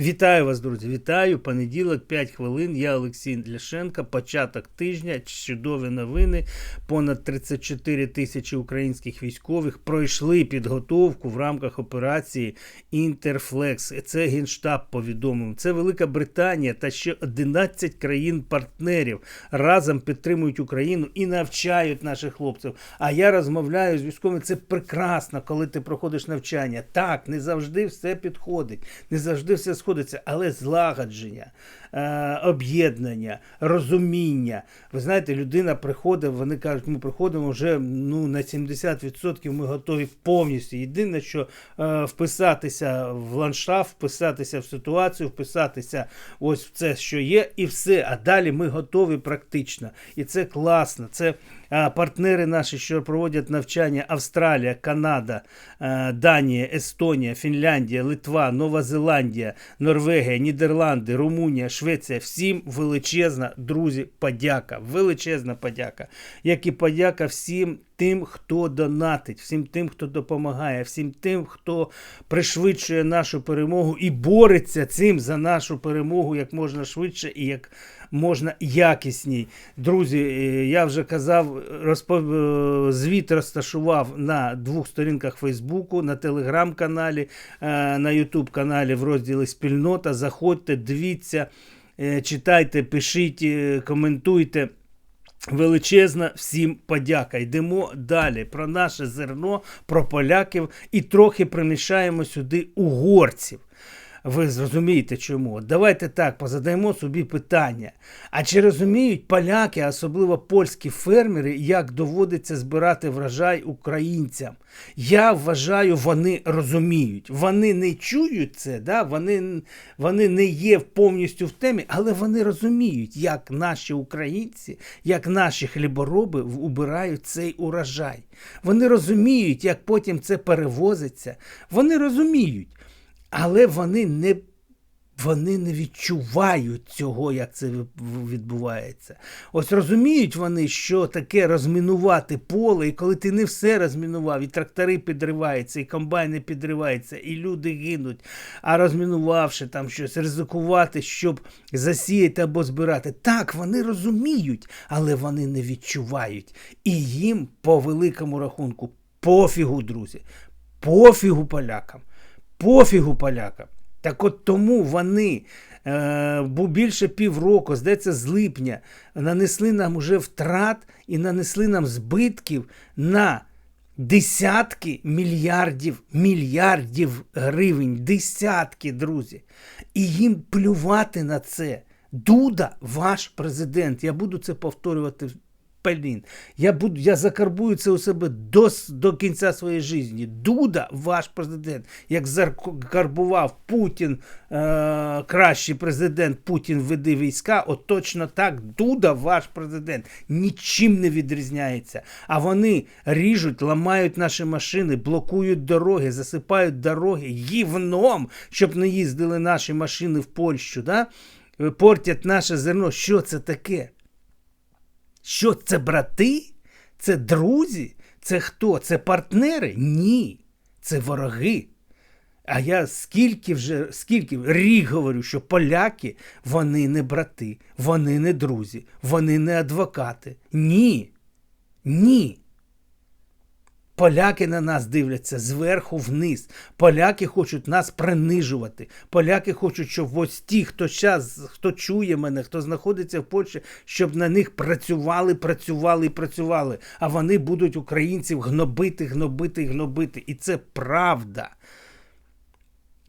Вітаю вас, друзі! Вітаю! Понеділок, 5 хвилин. Я Олексій Ляшенко. Початок тижня. Чудові новини. Понад 34 тисячі українських військових пройшли підготовку в рамках операції Інтерфлекс. Це Генштаб повідомив. Це Велика Британія та ще 11 країн-партнерів разом підтримують Україну і навчають наших хлопців. А я розмовляю з військовими. Це прекрасно, коли ти проходиш навчання. Так, не завжди все підходить, не завжди все сходиться, але злагодження, е, об'єднання, розуміння. Ви знаєте, людина приходить, вони кажуть, ми приходимо вже ну, на 70% ми готові повністю. Єдине, що е, вписатися в ландшафт, вписатися в ситуацію, вписатися ось в це, що є, і все. А далі ми готові практично. І це класно. Це партнери наші, що проводять навчання Австралія, Канада, Данія, Естонія, Фінляндія, Литва, Нова Зеландія, Норвегія, Нідерланди, Румунія, Швеція. Всім величезна, друзі, подяка. Величезна подяка. Як і подяка всім тим, хто донатить, всім тим, хто допомагає, всім тим, хто пришвидшує нашу перемогу і бореться цим за нашу перемогу як можна швидше і як можна якісній. Друзі, е, я вже казав, розпов... е, звіт розташував на двох сторінках Фейсбуку, на телеграм-каналі, е, на Ютуб каналі в розділі Спільнота. Заходьте, дивіться, читайте, пишіть, коментуйте. Величезна всім подяка. Йдемо далі про наше зерно, про поляків і трохи примішаємо сюди угорців. Ви зрозумієте чому? Давайте так позадаємо собі питання. А чи розуміють поляки, особливо польські фермери, як доводиться збирати врожай українцям? Я вважаю, вони розуміють. Вони не чують це, да? вони, вони не є повністю в темі, але вони розуміють, як наші українці, як наші хлібороби убирають цей урожай. Вони розуміють, як потім це перевозиться. Вони розуміють. Але вони не вони не відчувають цього, як це відбувається. Ось розуміють вони, що таке розмінувати поле, і коли ти не все розмінував, і трактори підриваються, і комбайни підриваються, і люди гинуть. А розмінувавши там щось, ризикувати, щоб засіяти або збирати. Так, вони розуміють, але вони не відчувають. І їм по великому рахунку пофігу, друзі, пофігу полякам пофігу полякам. Так от тому вони е, більше півроку, здається, з липня, нанесли нам уже втрат і нанесли нам збитків на десятки мільярдів мільярдів гривень. Десятки, друзі. І їм плювати на це. Дуда, ваш президент. Я буду це повторювати Блін, я буду, я закарбую це у себе до до кінця своєї житті. Дуда, ваш президент, як закарбував Путін, е, кращий президент, Путін веде війська, от точно так, Дуда, ваш президент, нічим не відрізняється. А вони ріжуть, ламають наші машини, блокують дороги, засипають дороги гівном, щоб не їздили наші машини в Польщу. Да? Портять наше зерно. Що це таке? Що це брати? Це друзі? Це хто? Це партнери? Ні. Це вороги. А я скільки вже, скільки рік говорю, що поляки вони не брати, вони не друзі, вони не адвокати. Ні. Ні. Поляки на нас дивляться зверху вниз. Поляки хочуть нас принижувати. Поляки хочуть, щоб ось ті, хто зараз, хто чує мене, хто знаходиться в Польщі, щоб на них працювали, працювали і працювали. А вони будуть українців гнобити, гнобити, гнобити. І це правда.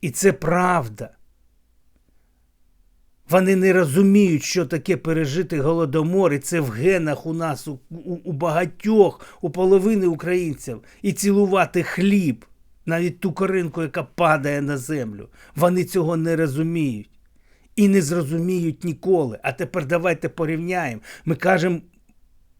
І це правда. Вони не розуміють, що таке пережити голодомор, і це в генах у нас, у, у, у багатьох, у половини українців, і цілувати хліб, навіть ту коринку, яка падає на землю. Вони цього не розуміють. І не зрозуміють ніколи. А тепер давайте порівняємо. Ми кажемо,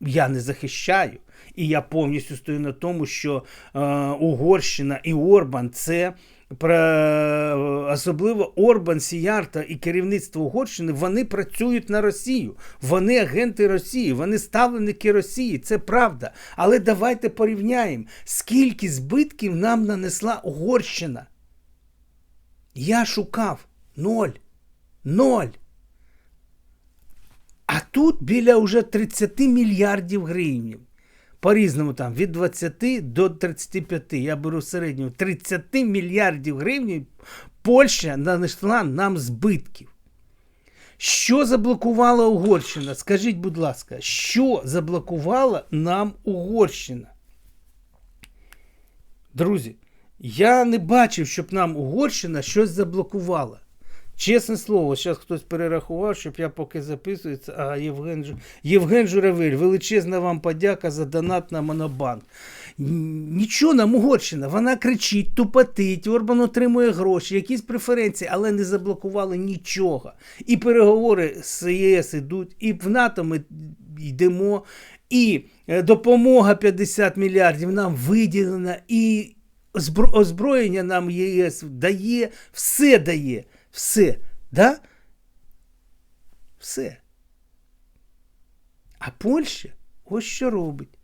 я не захищаю. І я повністю стою на тому, що е, Угорщина і Орбан це особливо Орбан, Сіярта і керівництво Угорщини, вони працюють на Росію. Вони агенти Росії, вони ставленики Росії. Це правда. Але давайте порівняємо, скільки збитків нам нанесла Угорщина. Я шукав Ноль. Ноль. А тут біля уже 30 мільярдів гривень. По-різному там від 20 до 35. Я беру середню 30 мільярдів гривень Польща нанесла нам збитків. Що заблокувала Угорщина? Скажіть, будь ласка, що заблокувала нам Угорщина? Друзі, я не бачив, щоб нам Угорщина щось заблокувала. Чесне слово, зараз хтось перерахував, щоб я поки записується. А Євген, Євген Журавель, величезна вам подяка за донат на Монобанк. Нічого нам Угорщина, вона кричить, тупотить, Орбан отримує гроші, якісь преференції, але не заблокували нічого. І переговори з ЄС ідуть, і в НАТО ми йдемо, і е, допомога 50 мільярдів нам виділена, і озброєння нам ЄС дає, все дає. Все. Да? Все. А Польща ось що робить.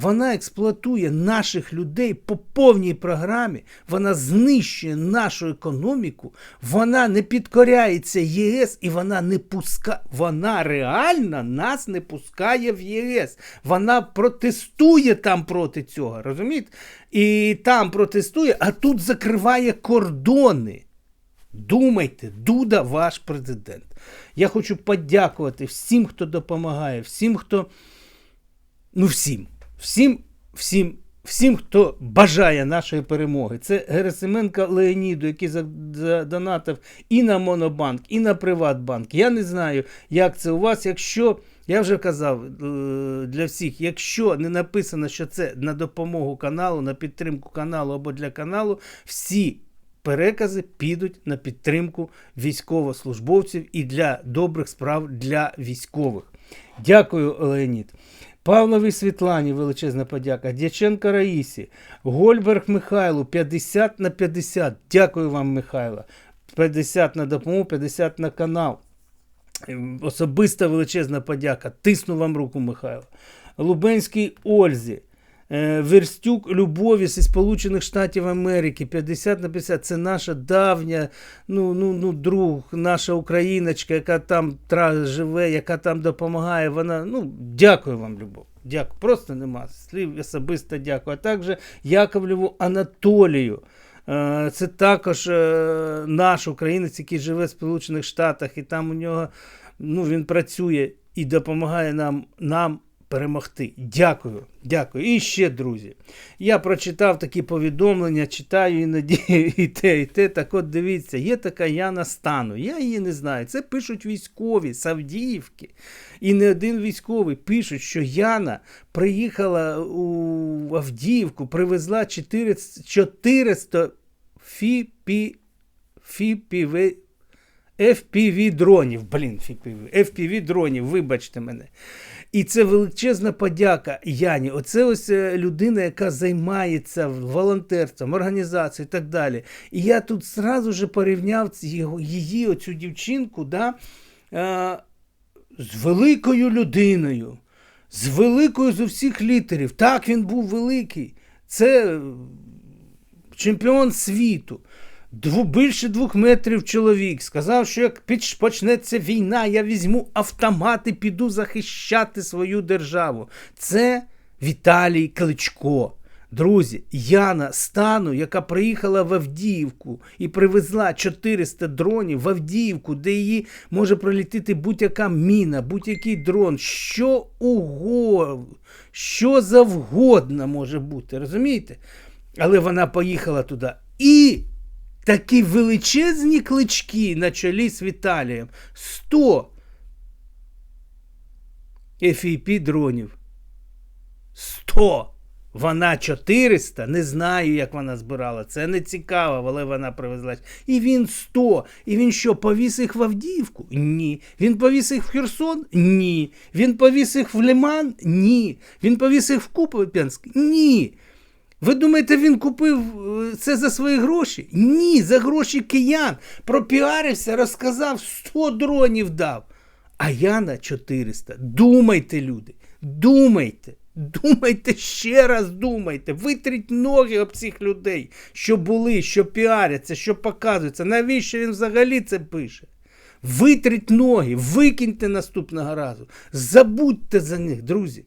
Вона експлуатує наших людей по повній програмі, вона знищує нашу економіку, вона не підкоряється ЄС і вона не пускає. Вона реально нас не пускає в ЄС. Вона протестує там проти цього. Розумієте? І там протестує, а тут закриває кордони. Думайте, Дуда ваш президент. Я хочу подякувати всім, хто допомагає, всім, хто. Ну, всім, всім, всім, всім, хто бажає нашої перемоги. Це Герасименко Леоніду, який задонатив і на Монобанк, і на Приватбанк. Я не знаю, як це у вас. Якщо, я вже казав е, для всіх, якщо не написано, що це на допомогу каналу, на підтримку каналу або для каналу, всі перекази підуть на підтримку військовослужбовців і для добрих справ для військових. Дякую, Леонід. Павлові Світлані величезна подяка. Дяченко Раїсі, Гольберг Михайлу 50 на 50. Дякую вам, Михайло. 50 на допомогу, 50 на канал. Ем, Особиста величезна подяка. Тисну вам руку, Михайло. Лубенський Ользі. Е, Верстюк Любові зі Сполучених Штатів Америки 50 на 50. Це наша давня ну, ну, ну, друг, наша україночка, яка там живе, яка там допомагає. Вона, ну, дякую вам, Любов. Дякую. Просто нема слів. Особисто дякую. А також Яковлеву Анатолію. Е, Це також е, наш українець, який живе в Сполучених Штатах, і там у нього ну, він працює і допомагає нам, нам перемогти. Дякую, дякую. І ще, друзі. Я прочитав такі повідомлення, читаю іноді і те, і те. Так от дивіться, є така Яна Стану. Я її не знаю. Це пишуть військові з Авдіївки. І не один військовий пишуть, що Яна приїхала у Авдіївку, привезла 400, 400 фіпі, фіпіве. FPV дронів, блін, FPV, FPV дронів, вибачте мене. І це величезна подяка Яні. Оце ось е, людина, яка займається волонтерством, організацією і так далі. І я тут зразу же порівняв її, оцю дівчинку, да, е, з великою людиною, з великою з усіх літерів. Так, він був великий. Це чемпіон світу. Дву, більше двох метрів чоловік сказав, що як почнеться війна, я візьму автомат і піду захищати свою державу. Це Віталій Кличко. Друзі, Яна Стану, яка приїхала в Авдіївку і привезла 400 дронів в Авдіївку, де її може пролітити будь-яка міна, будь-який дрон, що угодно, що завгодно може бути, розумієте? Але вона поїхала туди. І такі величезні клички на чолі з Віталієм. 100 FEP дронів. 100. Вона 400, не знаю, як вона збирала. Це не цікаво, але вона привезла. І він 100. І він що, повіз їх в Авдіївку? Ні. Він повіз їх в Херсон? Ні. Він повіз їх в Лиман? Ні. Він повіз їх в Куп'янськ? Ні. Ви думаєте, він купив е, це за свої гроші? Ні, за гроші киян. Пропіарився, розказав, 100 дронів дав. А я на 400. Думайте, люди. Думайте. Думайте ще раз, думайте, витріть ноги об цих людей, що були, що піаряться, що показуються. Навіщо він взагалі це пише? Витріть ноги, викиньте наступного разу. Забудьте за них, друзі.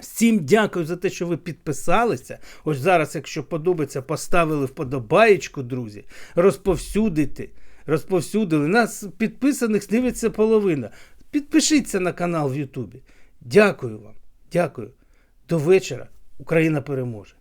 Всім дякую за те, що ви підписалися. Ось зараз, якщо подобається, поставили вподобаєчку, друзі. Розповсюдити. Розповсюдили. Нас підписаних дивиться половина. Підпишіться на канал в Ютубі. Дякую вам. Дякую. До вечора. Україна переможе.